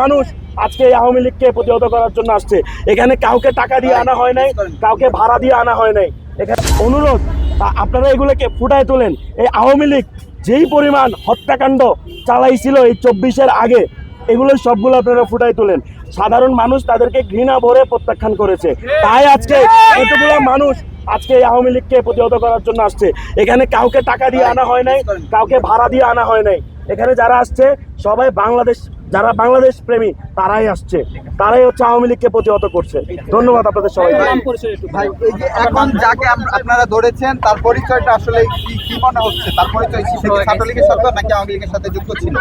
মানুষ আজকে এই আওয়ামী লীগকে প্রতিহত করার জন্য আসছে। এখানে কাউকে টাকা দিয়ে আনা হয় নাই, কাউকে ভাড়া দিয়ে আনা হয় নাই। এখানে অনুরোধ আপনারা এগুলোকে ফুটায় তোলেন। এই আওয়ামী লীগ যেই পরিমাণ হত্যাকাণ্ড চালাইছিল এই চব্বিশের আগে, এগুলো সবগুলো আপনারা ফুটাই তোলেন। সাধারণ মানুষ তাদেরকে ঘৃণা ভরে প্রত্যাখ্যান করেছে। তাই আজকে এতগুলো মানুষ আজকে এই আওয়ামী লীগকে প্রতিহত করার জন্য আসছে। এখানে কাউকে টাকা দিয়ে আনা হয় নাই, কাউকে ভাড়া দিয়ে আনা হয় নাই। এখানে যারা আসছে, সবাই বাংলাদেশ যারা বাংলাদেশ প্রেমী তারাই আসছে। তারাই হচ্ছে আওয়ামী লীগকে প্রতিহত করছে। ধন্যবাদ আপনাদের সবাইকে। ভাই এই যে এখন যাকে আপনারা ধরেছেন তার পরিচয়টা আসলে কি কি মনে হচ্ছে? তার পরিচয় ছাত্রলীগের সাথে নাকি আওয়ামী লীগের সাথে যুক্ত ছিল?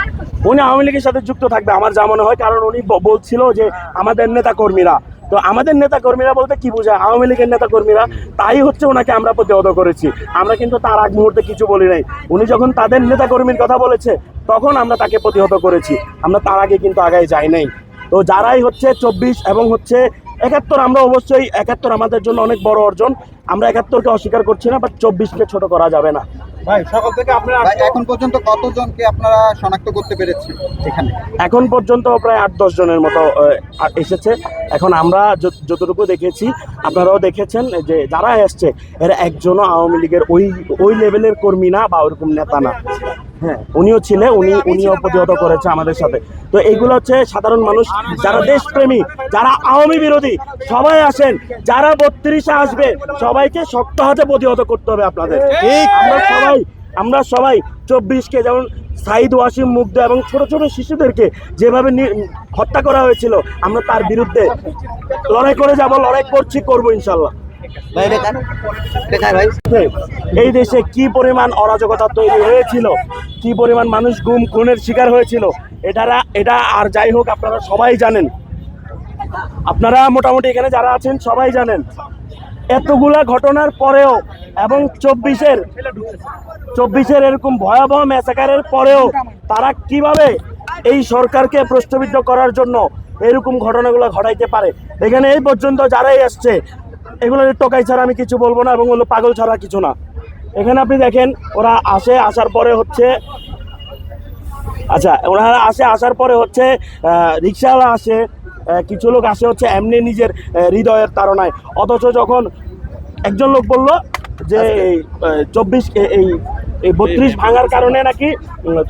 উনি আওয়ামী লীগের সাথে যুক্ত থাকবে আমার যা মনে হয় কারণ উনি বলছিল যে আমাদের নেতা কর্মীরা তো আমাদের নেতা কর্মীরা বলতে কি বোঝায়? আওয়ামী লীগের নেতা কর্মীরা তাই হচ্ছে ওনাকে আমরা প্রতিহত করেছি। আমরা কিন্তু তার আগ মুহূর্তে কিছু বলি নাই। উনি যখন তাদের নেতা কর্মীর কথা বলেছে তখন আমরা তাকে প্রতিহত করেছি। আমরা তার আগে কিন্তু আগায় যাই নাই। তো যারাই হচ্ছে চব্বিশ এবং হচ্ছে একাত্তর আমরা অবশ্যই একাত্তর আমাদের জন্য অনেক বড় অর্জন। আমরা একাত্তরকে অস্বীকার করছি না বাট চব্বিশকে ছোট করা যাবে না। ভাই সকাল থেকে আপনারা এখন পর্যন্ত কতজনকে আপনারা শনাক্ত করতে পেরেছেন এখানে? এখন পর্যন্ত প্রায় আট দশ জনের মতো এসেছে। এখন আমরা যতটুকু দেখেছি আপনারাও দেখেছেন যে যারা এসছে এরা একজনও আওয়ামী লীগের ওই ওই লেভেলের কর্মী না বা ওরকম নেতা না। হ্যাঁ উনিও ছিলেন উনি উনিও প্রতিহত করেছে আমাদের সাথে। তো এইগুলো হচ্ছে সাধারণ মানুষ যারা দেশপ্রেমী যারা আওয়ামী বিরোধী সবাই আসেন যারা বত্রিশে আসবে সবাইকে শক্ত হাতে প্রতিহত করতে হবে আপনাদের। আমরা সবাই আমরা সবাই চব্বিশকে যেমন সাইদ ওয়াসিম মুগ্ধ এবং ছোট ছোট শিশুদেরকে যেভাবে নি- হত্যা করা হয়েছিল আমরা তার বিরুদ্ধে লড়াই করে যাব লড়াই করছি করব ইনশাল্লাহ। এই দেশে কি পরিমাণ অরাজকতা তৈরি হয়েছিল? কি পরিমাণ মানুষ গুম খুনের শিকার হয়েছিল? এটারা এটা আর যাই হোক, আপনারা সবাই জানেন। আপনারা মোটামুটি এখানে যারা আছেন, সবাই জানেন। এতগুলা ঘটনার পরেও এবং চব্বিশের চব্বিশের এরকম ভয়াবহ ম্যাসাকারের পরেও তারা কীভাবে এই সরকারকে প্রশ্নবিদ্ধ করার জন্য এরকম ঘটনাগুলো ঘটাইতে পারে? এখানে এই পর্যন্ত যারাই আসছে এগুলো টোকাই ছাড়া আমি কিছু বলব না এবং হলো পাগল ছাড়া কিছু না। এখানে আপনি দেখেন ওরা আসে আসার পরে হচ্ছে আচ্ছা ওনারা আসে আসার পরে হচ্ছে রিক্সাওয়ালা আসে কিছু লোক আসে হচ্ছে এমনি নিজের হৃদয়ের তাড়নায়। অথচ যখন একজন লোক বলল যে এই চব্বিশ এই এই বত্রিশ ভাঙার কারণে নাকি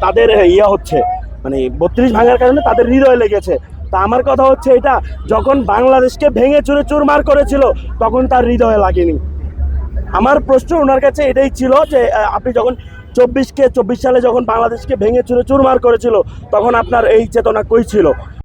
তাদের ইয়ে হচ্ছে মানে বত্রিশ ভাঙার কারণে তাদের হৃদয় লেগেছে। তা আমার কথা হচ্ছে এটা, যখন বাংলাদেশকে ভেঙে চুরে চুরমার করেছিল, তখন তার হৃদয়ে লাগেনি। আমার প্রশ্ন ওনার কাছে এটাই ছিল যে আপনি যখন চব্বিশকে, চব্বিশ সালে যখন বাংলাদেশকে ভেঙে চুরে চুরমার করেছিল, তখন আপনার এই চেতনা কই ছিল?